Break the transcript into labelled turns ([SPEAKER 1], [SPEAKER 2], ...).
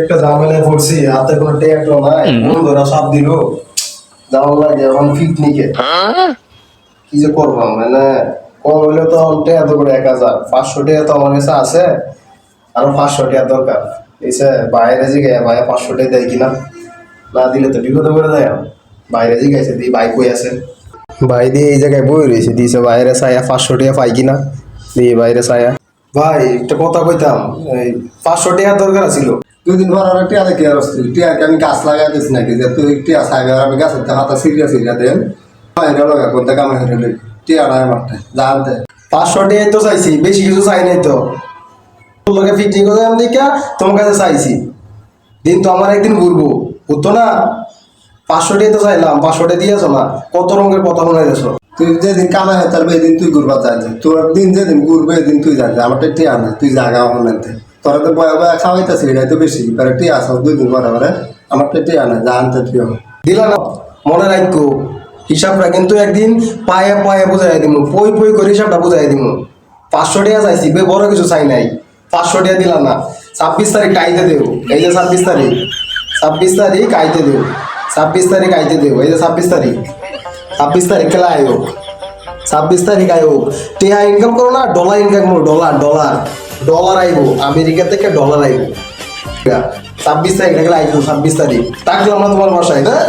[SPEAKER 1] একটা ঝামেলায় পড়ছি হাতে কোনো টেয়াটো নাই বন্ধুরা সব দিল। যাওয়ার লাগে এখন পিকনিকে কি যে করব মানে কম হইলে তো টেয়া তো করে এক হাজার। পাঁচশো টাকা তো আমার কাছে আছে আরও পাঁচশো টাকা দরকার। এসে বাইরে জিগে ভাই পাঁচশো টাকা দেয় কিনা না দিলে তো বিপদে করে দেয় বাইরে জিগাইছে দি বাইক কই আছে? ভাই দিয়ে এই জায়গায় বই রয়েছে দিয়েছে বাইরে ছায়া পাঁচশো টাকা পাই কিনা? দিয়ে বাইরে ছায়া। ভাই একটা কথা কইতাম এই পাঁচশো টাকা দরকার ছিল
[SPEAKER 2] দুই দিন পর আর টিয়া দেখি আর টিয়াকে আমি গাছ লাগাই দিছি নাকি? যে তুই টিয়া চাইবে আর আমি গাছের হাতা সিরিয়া সিরিয়া দেন। এটা লগা কোনটা কামে হেরে টিয়া নাই মারতে। জানতে
[SPEAKER 1] পাঁচশো টাকা তো চাইছি, বেশি কিছু চাই নাই তো। তোকে ফিটিং করে আমি দেখা তোমার কাছে চাইছি। দিন তো আমার একদিন ঘুরবো, বুঝতো না? পাঁচশো টাকা তো চাইলাম, পাঁচশো টাকা দিয়েছ না? কত রঙের কথা মনে গেছো
[SPEAKER 2] তুই যেদিন কামে হয় তার এদিন তুই ঘুরবা চাইছে তোর দিন যেদিন ঘুরবে এদিন তুই জানতে আমার তো টিয়া না, তুই জাগা হলেনতে তোরা তো বয়া বয়া খাওয়াইতেছি এটাই তো বেশি, এবারে টিয়া আস, দুই দিন পরে পরে আমার তো টিয়া না জানতে তুই
[SPEAKER 1] দিলা না, মনে রাখো হিসাবটা কিন্তু একদিন পায়ে পায়ে বুঝাই দিব পই পই করে হিসাবটা বুঝাই দিব পাঁচশো টাকা চাইছি, বে বড় কিছু চাই নাই। পাঁচশো টাকা দিলাম না, ছাব্বিশ তারিখ আইতে দেবো এই যে ছাব্বিশ তারিখ ছাব্বিশ তারিখ আইতে দেবো ছাব্বিশ তারিখ আইতে দেবো এই যে ছাব্বিশ তারিখ ছাব্বিশ তারিখ খেলা আয়ো ছাব্বিশ তারিখ আয়ো টেহা ইনকাম করো না ডলার ইনকাম করো ডলার ডলার ডলার আইবো, আমেরিকা থেকে ডলার আইবো। ছাব্বিশ তারিখ থাকলে আইবো, ছাব্বিশ তারিখ। থাকলাম না তোমার বাসায় হ্যাঁ?